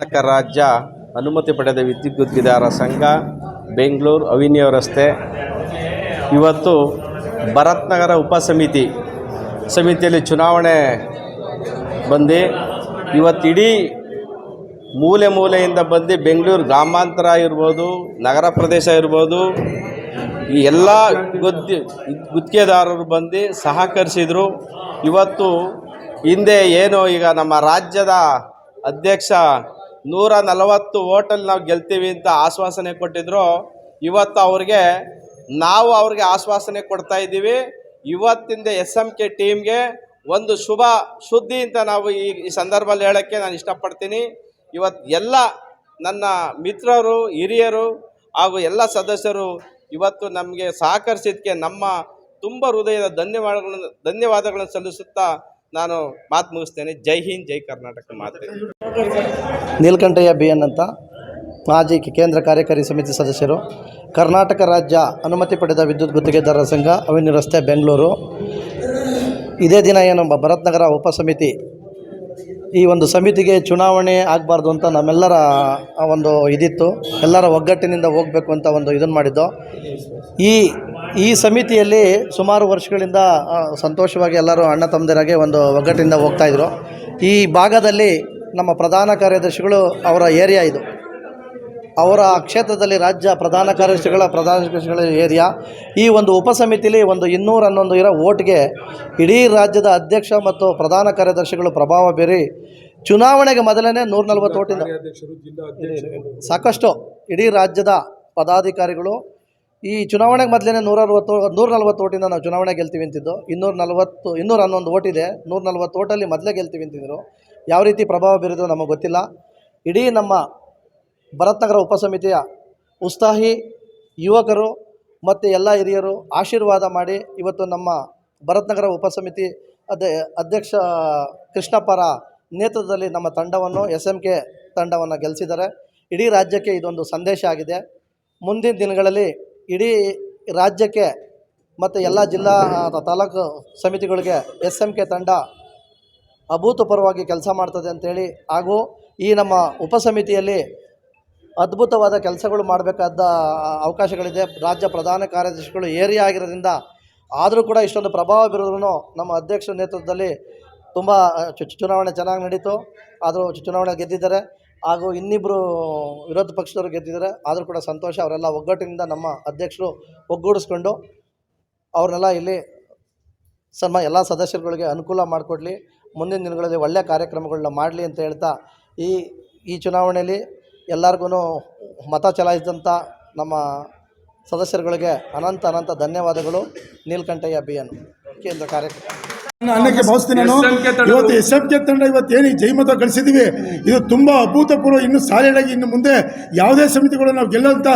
ಕರ್ನಾಟಕ ರಾಜ್ಯ ಅನುಮತಿ ಪಡೆದ ವಿದ್ಯುತ್ ಗುತ್ತಿಗೆದಾರ ಸಂಘ ಬೆಂಗಳೂರು ಅವಿನ್ಯ ರಸ್ತೆ ಇವತ್ತು ಭರತ್ನಗರ ಉಪಸಮಿತಿ ಸಮಿತಿಯಲ್ಲಿ ಚುನಾವಣೆ ಬಂದು ಇವತ್ತು ಇಡೀ ಮೂಲೆ ಮೂಲೆಯಿಂದ ಬಂದು ಬೆಂಗಳೂರು ಗ್ರಾಮಾಂತರ ಇರ್ಬೋದು ನಗರ ಪ್ರದೇಶ ಇರ್ಬೋದು ಈ ಎಲ್ಲ ಗುದ್ದಿ ಗುತ್ತಿಗೆದಾರರು ಬಂದು ಸಹಕರಿಸಿದರು. ಇವತ್ತು ಹಿಂದೆ ಏನು ಈಗ ನಮ್ಮ ರಾಜ್ಯದ ಅಧ್ಯಕ್ಷ ನೂರ ನಲವತ್ತು ಓಟಲ್ಲಿ ನಾವು ಗೆಲ್ತೀವಿ ಅಂತ ಆಶ್ವಾಸನೆ ಕೊಟ್ಟಿದ್ರು. ಇವತ್ತು ಅವ್ರಿಗೆ, ನಾವು ಅವ್ರಿಗೆ ಆಶ್ವಾಸನೆ ಕೊಡ್ತಾ ಇದ್ದೀವಿ. ಇವತ್ತಿಂದ ಎಸ್ ಎಂ ಕೆ ಟೀಮ್ಗೆ ಒಂದು ಶುಭ ಸುದ್ದಿ ಅಂತ ನಾವು ಈ ಈ ಸಂದರ್ಭದಲ್ಲಿ ಹೇಳೋಕ್ಕೆ ನಾನು ಇಷ್ಟಪಡ್ತೀನಿ. ಇವತ್ತು ಎಲ್ಲ ನನ್ನ ಮಿತ್ರರು, ಹಿರಿಯರು ಹಾಗೂ ಎಲ್ಲ ಸದಸ್ಯರು ಇವತ್ತು ನಮಗೆ ಸಹಕರಿಸಿದ್ದಕ್ಕೆ ನಮ್ಮ ತುಂಬ ಹೃದಯದ ಧನ್ಯವಾದಗಳನ್ನು ಧನ್ಯವಾದಗಳನ್ನು ಸಲ್ಲಿಸುತ್ತಾ ನಾನು ಮಾತು ಮುಗಿಸ್ತೇನೆ. ಜೈ ಹಿಂದ್, ಜೈ ಕರ್ನಾಟಕ ಮಾತು. ನೀಲಕಂಠಯ್ಯ ಬಿ ಎನ್ ಅಂತ ಮಾಜಿ ಕೇಂದ್ರ ಕಾರ್ಯಕಾರಿ ಸಮಿತಿ ಸದಸ್ಯರು. ಕರ್ನಾಟಕ ರಾಜ್ಯ ಅನುಮತಿ ಪಡೆದ ವಿದ್ಯುತ್ ಗುತ್ತಿಗೆದಾರರ ಸಂಘ ಅವೆನ್ಯೂ ರಸ್ತೆ ಬೆಂಗಳೂರು. ಇದೇ ದಿನ ಏನು ಭರತ್ನಗರ ಭರತ್ ನಗರ ಉಪಸಮಿತಿ. ಈ ಒಂದು ಸಮಿತಿಗೆ ಚುನಾವಣೆ ಆಗಬಾರ್ದು ಅಂತ ನಮ್ಮೆಲ್ಲರ ಒಂದು ಇದಿತ್ತು. ಎಲ್ಲರ ಒಗ್ಗಟ್ಟಿನಿಂದ ಹೋಗಬೇಕು ಅಂತ ಒಂದು ಇದನ್ನು ಮಾಡಿದ್ದು. ಈ ಈ ಸಮಿತಿಯಲ್ಲಿ ಸುಮಾರು ವರ್ಷಗಳಿಂದ ಸಂತೋಷವಾಗಿ ಎಲ್ಲರೂ ಅಣ್ಣ ತಮ್ಮದಿರಾಗೆ ಒಂದು ಒಗ್ಗಟ್ಟಿನಿಂದ ಹೋಗ್ತಾಯಿದ್ರು ಈ ಭಾಗದಲ್ಲಿ ನಮ್ಮ ಪ್ರಧಾನ ಕಾರ್ಯದರ್ಶಿಗಳು ಅವರ ಏರಿಯಾ ಇದು. ಅವರ ಕ್ಷೇತ್ರದಲ್ಲಿ ರಾಜ್ಯ ಪ್ರಧಾನ ಕಾರ್ಯದರ್ಶಿಗಳ ಪ್ರಧಾನ ಕಾರ್ಯದರ್ಶಿಗಳ ಏರಿಯಾ. ಈ ಒಂದು ಉಪಸಮಿತಿಲಿ ಒಂದು ಇನ್ನೂರ ಹನ್ನೊಂದು ಇರೋ ಓಟ್ಗೆ ಇಡೀ ರಾಜ್ಯದ ಅಧ್ಯಕ್ಷ ಮತ್ತು ಪ್ರಧಾನ ಕಾರ್ಯದರ್ಶಿಗಳು ಪ್ರಭಾವ ಬೀರಿ ಚುನಾವಣೆಗೆ ಮೊದಲನೇ ನೂರ ನಲ್ವತ್ತು ಓಟಿಂದ ಸಾಕಷ್ಟು ಇಡೀ ರಾಜ್ಯದ ಪದಾಧಿಕಾರಿಗಳು ಈ ಚುನಾವಣೆಗೆ ಮೊದಲೇ ನೂರ ಅರವತ್ತು ನೂರ ನಲ್ವತ್ತು ಓಟಿಂದ ನಾವು ಚುನಾವಣೆ ಗೆಲ್ತೀವಿ ಅಂತಿದ್ದು. ಇನ್ನೂರ ನಲ್ವತ್ತು ಇನ್ನೂರ ಹನ್ನೊಂದು ಓಟಿದೆ ನೂರ ನಲ್ವತ್ತು ಓಟಲ್ಲಿ ಮೊದಲೇ ಗೆಲ್ತೀವಿ ಅಂತಿದ್ರು. ಯಾವ ರೀತಿ ಪ್ರಭಾವ ಬೀರಿದ್ರು ನಮಗೆ ಗೊತ್ತಿಲ್ಲ. ಇಡೀ ನಮ್ಮ ಭರತ್ನಗರ ಉಪಸಮಿತಿಯ ಉತ್ಸಾಹಿ ಯುವಕರು ಮತ್ತು ಎಲ್ಲ ಹಿರಿಯರು ಆಶೀರ್ವಾದ ಮಾಡಿ ಇವತ್ತು ನಮ್ಮ ಭರತ್ನಗರ ಉಪಸಮಿತಿ ಅದೇ ಅಧ್ಯಕ್ಷ ಕೃಷ್ಣಪ್ಪರ ನೇತೃತ್ವದಲ್ಲಿ ನಮ್ಮ ತಂಡವನ್ನು ಎಸ್ ಎಂ ಕೆ ತಂಡವನ್ನು ಗೆಲ್ಲಿಸಿದ್ದಾರೆ ಇಡೀ ರಾಜ್ಯಕ್ಕೆ ಇದೊಂದು ಸಂದೇಶ ಆಗಿದೆ. ಮುಂದಿನ ದಿನಗಳಲ್ಲಿ ಇಡೀ ರಾಜ್ಯಕ್ಕೆ ಮತ್ತು ಎಲ್ಲ ಜಿಲ್ಲಾ ತಾಲೂಕು ಸಮಿತಿಗಳಿಗೆ ಎಸ್ ಎಂ ಕೆ ತಂಡ ಅಭೂತಪೂರ್ವವಾಗಿ ಕೆಲಸ ಮಾಡ್ತದೆ ಅಂಥೇಳಿ ಹಾಗೂ ಈ ನಮ್ಮ ಉಪಸಮಿತಿಯಲ್ಲಿ ಅದ್ಭುತವಾದ ಕೆಲಸಗಳು ಮಾಡಬೇಕಾದ ಅವಕಾಶಗಳಿದೆ. ರಾಜ್ಯ ಪ್ರಧಾನ ಕಾರ್ಯದರ್ಶಿಗಳು ಏರಿಯಾ ಆಗಿರೋದ್ರಿಂದ ಆದರೂ ಕೂಡ ಇಷ್ಟೊಂದು ಪ್ರಭಾವ ಬೀರೋದ್ರೂ ನಮ್ಮ ಅಧ್ಯಕ್ಷರ ನೇತೃತ್ವದಲ್ಲಿ ತುಂಬ ಚುನಾವಣೆ ಚೆನ್ನಾಗಿ ನಡೀತು. ಆದರೂ ಚುನಾವಣೆ ಗೆದ್ದಿದ್ದಾರೆ. ಹಾಗೂ ಇನ್ನಿಬ್ಬರು ವಿರೋಧ ಪಕ್ಷದವರು ಗೆದ್ದಿದ್ದಾರೆ. ಆದರೂ ಕೂಡ ಸಂತೋಷ, ಅವರೆಲ್ಲ ಒಗ್ಗಟ್ಟಿನಿಂದ ನಮ್ಮ ಅಧ್ಯಕ್ಷರು ಒಗ್ಗೂಡಿಸ್ಕೊಂಡು ಅವ್ರನ್ನೆಲ್ಲ ಇಲ್ಲಿ ಸನ್ಮ ಎಲ್ಲ ಸದಸ್ಯರುಗಳಿಗೆ ಅನುಕೂಲ ಮಾಡಿಕೊಡ್ಲಿ. ಮುಂದಿನ ದಿನಗಳಲ್ಲಿ ಒಳ್ಳೆಯ ಕಾರ್ಯಕ್ರಮಗಳನ್ನ ಮಾಡಲಿ ಅಂತ ಹೇಳ್ತಾ ಈ ಈ ಚುನಾವಣೆಯಲ್ಲಿ ಎಲ್ಲರಿಗೂ ಮತ ಚಲಾಯಿಸಿದಂಥ ನಮ್ಮ ಸದಸ್ಯರುಗಳಿಗೆ ಅನಂತ ಅನಂತ ಧನ್ಯವಾದಗಳು. ನೀಲ್ಕಂಠಯ್ಯ ಎನ್ ಕೇಂದ್ರ ಕಾರ್ಯಕ್ರಮ ಅನ್ನಕ್ಕೆ ಭಾವಿಸ್ತೀನಿ ನಾನು. ಇವತ್ತು ಎಸ್ ಎಫ್ ಕೆ ತಂಡ ಇವತ್ತು ಏನು ಜೈಮತ ಗಳಿಸಿದ್ದೀವಿ ಇದು ತುಂಬಾ ಅಭೂತಪೂರ್ವ ಇನ್ನು ಸಾಲಿಡಾಗಿ ಇನ್ನು ಮುಂದೆ ಯಾವುದೇ ಸಮಿತಿಗಳು ನಾವು ಗೆಲ್ಲುವಂತ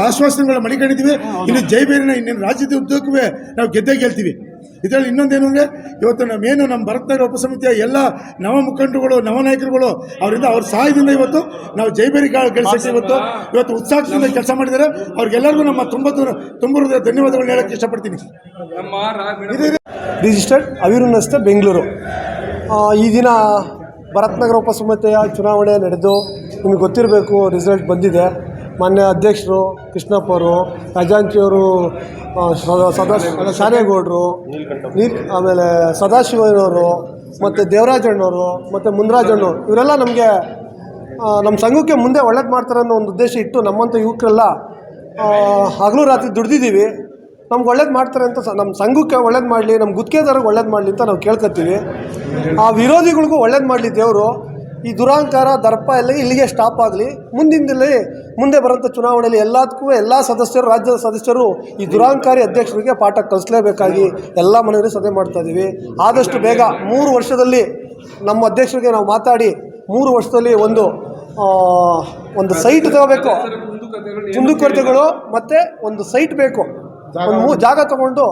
ಆಶ್ವಾಸನೆಗಳ ಮಡಿಕೊಂಡಿದ್ದೀವಿ ಇನ್ನು ಜೈಬೇರಿನ ಇನ್ನೇನು ರಾಜ್ಯದ ಉದ್ದಕ್ಕೂ ನಾವು ಗೆದ್ದೇ ಗೆಲ್ತೀವಿ. ಇದರಲ್ಲಿ ಇನ್ನೊಂದೇನು ಅಂದರೆ ಇವತ್ತು ನಮ್ಮ ಏನು ನಮ್ಮ ಭರತನಗರ ಉಪಸಮಿತಿಯ ಎಲ್ಲ ನವ ಮುಖಂಡರುಗಳು ನವನಾಯಕರುಗಳು ಅವರಿಂದ ಅವ್ರ ಸಹಾಯದಿಂದ ಇವತ್ತು ನಾವು ಜೈಬೇರಿ ಗಳಿಸಿ ಇವತ್ತು ಇವತ್ತು ಉತ್ಸಾಹದಿಂದ ಕೆಲಸ ಮಾಡಿದ್ದಾರೆ. ಅವ್ರಿಗೆಲ್ಲರಿಗೂ ನಮ್ಮ ತುಂಬ ತುಂಬ ಹೃದಯ ಧನ್ಯವಾದಗಳನ್ನ ಹೇಳಕ್ಕೆ ಇಷ್ಟಪಡ್ತೀನಿ. ರಿಜಿಸ್ಟರ್ಡ್ ಅವಿರು ರಸ್ತೆ ಬೆಂಗಳೂರು. ಆ, ಈ ದಿನ ಭರತ್ನಗರ ಉಪಸಮಿತಿಯ ಚುನಾವಣೆ ನಡೆದು ನಿಮಗೆ ಗೊತ್ತಿರಬೇಕು ರಿಸಲ್ಟ್ ಬಂದಿದೆ. ಮಾನ್ಯ ಅಧ್ಯಕ್ಷರು ಕೃಷ್ಣಪ್ಪ ಅವರು ಖಜಾಂಚಿಯವರು ಸದಾ ಶಾನೇಗೌಡರು ಆಮೇಲೆ ಸದಾಶಿವನವರು, ಮತ್ತು ದೇವರಾಜಣ್ಣವರು, ಮತ್ತು ಮುಂದರಾಜಣ್ಣು ಇವರೆಲ್ಲ ನಮಗೆ ನಮ್ಮ ಸಂಘಕ್ಕೆ ಮುಂದೆ ಒಳ್ಳೇದು ಮಾಡ್ತಾರೆ ಅನ್ನೋ ಒಂದು ಉದ್ದೇಶ ಇಟ್ಟು ನಮ್ಮಂಥ ಯುವಕರೆಲ್ಲ ಹಗಲು ರಾತ್ರಿ ದುಡ್ದಿದ್ದೀವಿ. ನಮ್ಗೆ ಒಳ್ಳೇದು ಮಾಡ್ತಾರೆ ಅಂತ ನಮ್ಮ ಸಂಘಕ್ಕೆ ಒಳ್ಳೇದು ಮಾಡಲಿ ನಮ್ಮ ಗುತ್ತಿಗೆದಾರಿಗೆ ಒಳ್ಳೇದು ಮಾಡಲಿ ಅಂತ ನಾವು ಕೇಳ್ಕೊತೀವಿ ಆ ವಿರೋಧಿಗಳಿಗೂ ಒಳ್ಳೇದು ಮಾಡಲಿ ದೇವರು. ಈ ದುರಾಂಕಾರ, ದರ್ಪ ಎಲ್ಲ ಇಲ್ಲಿಗೆ ಸ್ಟಾಪ್ ಆಗಲಿ. ಮುಂದಿನದಲ್ಲಿ ಮುಂದೆ ಬರೋಂಥ ಚುನಾವಣೆಯಲ್ಲಿ ಎಲ್ಲದಕ್ಕೂ ಎಲ್ಲ ಸದಸ್ಯರು, ರಾಜ್ಯದ ಸದಸ್ಯರು ಈ ದುರಾಂಕಾರಿ ಅಧ್ಯಕ್ಷರಿಗೆ ಪಾಠ ಕಲಿಸಲೇಬೇಕಾಗಿ ಎಲ್ಲ ಮನೆಯಲ್ಲಿ ಸಭೆ ಮಾಡ್ತಾ ಇದ್ದೀವಿ. ಆದಷ್ಟು ಬೇಗ ಮೂರು ವರ್ಷದಲ್ಲಿ ನಮ್ಮ ಅಧ್ಯಕ್ಷರಿಗೆ ನಾವು ಮಾತಾಡಿ, ಮೂರು ವರ್ಷದಲ್ಲಿ ಒಂದು ಒಂದು ಸೈಟ್ ತಗೋಬೇಕು. ಕುಂದುಕೊರತೆಗಳು ಮತ್ತು ಒಂದು ಸೈಟ್ ಬೇಕು. ಒಂದು ಜಾಗ ತಗೊಂಡು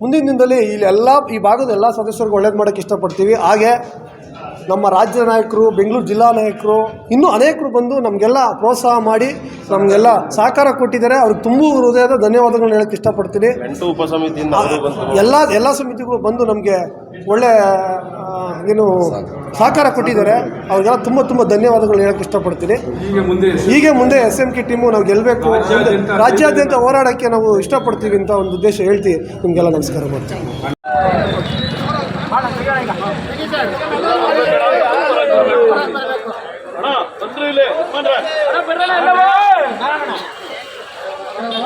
ಮುಂದಿನ ದಿನದಲ್ಲಿ ಇಲ್ಲಿ ಎಲ್ಲ, ಈ ಭಾಗದ ಎಲ್ಲ ಸದಸ್ಯರಿಗೂ ಒಳ್ಳೇದು ಮಾಡೋಕ್ಕೆ ಇಷ್ಟಪಡ್ತೀವಿ. ಹಾಗೆ ನಮ್ಮ ರಾಜ್ಯ ನಾಯಕರು ಬೆಂಗಳೂರು ಜಿಲ್ಲಾ ನಾಯಕರು ಇನ್ನೂ ಅನೇಕರು ಬಂದು ನಮಗೆಲ್ಲ ಪ್ರೋತ್ಸಾಹ ಮಾಡಿ ನಮಗೆಲ್ಲ ಸಹಕಾರ ಕೊಟ್ಟಿದ್ದಾರೆ. ಅವ್ರಿಗೆ ತುಂಬ ಹೃದಯದ ಧನ್ಯವಾದಗಳನ್ನ ಹೇಳಕ್ಕೆ ಇಷ್ಟಪಡ್ತೀನಿ. ಎಲ್ಲ ಎಲ್ಲ ಸಮಿತಿಗಳು ಬಂದು ನಮಗೆ ಒಳ್ಳೆ ಏನು ಸಹಕಾರ ಕೊಟ್ಟಿದ್ದಾರೆ. ಅವ್ರಿಗೆಲ್ಲ ತುಂಬ ತುಂಬ ಧನ್ಯವಾದಗಳು ಹೇಳಕ್ಕೆ ಇಷ್ಟಪಡ್ತೀನಿ. ಹೀಗೆ ಮುಂದೆ ಎಸ್ ಎಂ ಕೆ ಟೀಮು ನಾವು ಗೆಲ್ಲಬೇಕು ರಾಜ್ಯಾದ್ಯಂತ ಹೋರಾಡೋಕ್ಕೆ ನಾವು ಇಷ್ಟಪಡ್ತೀವಿ ಅಂತ ಒಂದು ಉದ್ದೇಶ ಹೇಳ್ತೀವಿ ನಿಮಗೆಲ್ಲ ನಮಸ್ಕಾರ ಮಾಡ್ತೀವಿ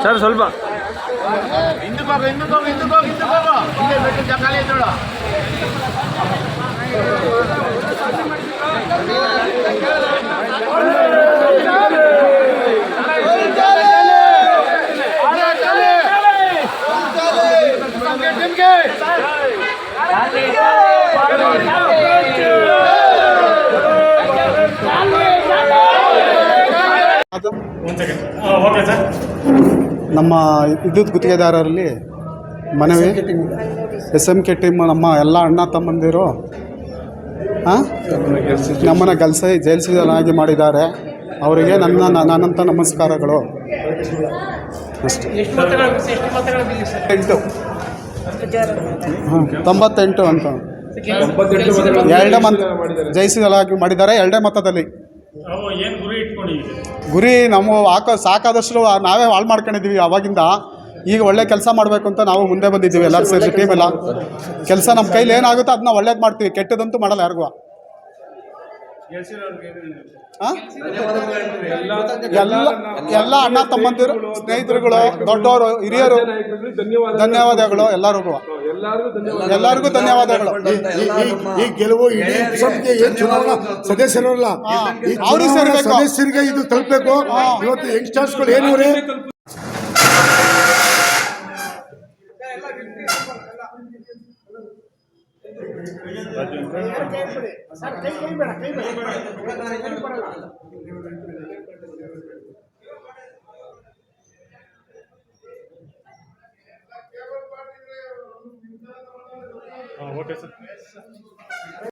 ಸರ್ ಸ್ವಲ್ಪ ನಮ್ಮ ವಿದ್ಯುತ್ ಗುತ್ತಿಗೆದಾರರಲ್ಲಿ ಮನವಿ ಎಸ್ ಎಂ ಕೆ ಟೀಮ್ ನಮ್ಮ ಎಲ್ಲ ಅಣ್ಣ ತಮ್ಮಂದಿರು ಹಾಂ ಕೆಲಸ ಗೆಲ್ಸಿ ಜಯಿಸಿದನಾಗಿ ಮಾಡಿದ್ದಾರೆ. ಅವರಿಗೆ ನನ್ನ ನಾನಂತ ನಮಸ್ಕಾರಗಳು. ಅಷ್ಟೇ. ಎಂಟು. ಹಾಂ ತೊಂಬತ್ತೆಂಟು ಅಂತ. ಎರಡೇ ಮತ ಜಯಿಸಿದಲಾಗಿ ಮಾಡಿದ್ದಾರೆ ಎರಡೇ ಮತದಲ್ಲಿ. ಗುರಿ ನಮ್ಮ ಹಾಕೋ ಸಾಕಾದಷ್ಟು ನಾವೇ ಹಾಳು ಮಾಡ್ಕೊಂಡಿದ್ದೀವಿ ಅವಾಗಿಂದ ಈಗ ಒಳ್ಳೆ ಕೆಲಸ ಮಾಡಬೇಕು ಅಂತ ನಾವು ಮುಂದೆ ಬಂದಿದ್ದೀವಿ ಎಲ್ಲರೂ ಸೇರಿ ಟೀಮ್ ಎಲ್ಲ. ಕೆಲಸ ನಮ್ಮ ಕೈಲಿ ಏನಾಗುತ್ತೋ ಅದನ್ನ ಒಳ್ಳೇದು ಮಾಡ್ತೀವಿ, ಕೆಟ್ಟದಂತೂ ಮಾಡಲ್ಲ ಯಾರಿಗೂ. ಎಲ್ಲ ಎಲ್ಲ ಅಣ್ಣ ತಮ್ಮಂದಿರು, ಸ್ನೇಹಿತರುಗಳು, ದೊಡ್ಡವರು, ಹಿರಿಯರು, ಧನ್ಯವಾದಗಳು ಎಲ್ಲರಿಗೂ. ಎಲ್ಲರಿಗೂ ಧನ್ಯವಾದಗಳು. ಈ ಗೆಲುವು ಇಡೀ ಸಂಸ್ಥೆ ಏನು ಚುನಾವಣಾ ಸದಸ್ಯರಲ್ಲ ಸದಸ್ಯರಿಗೆ ಇದು ತಲುಪಬೇಕು. ಇವತ್ತು ಯಂಗ್ಸ್ಟರ್ಸ್ಗಳು ಏನು ರೀ ಸರ್ ಕೈ ಕೈ ಬೇಡ ಕೈ ಬೇಡ. boca essa.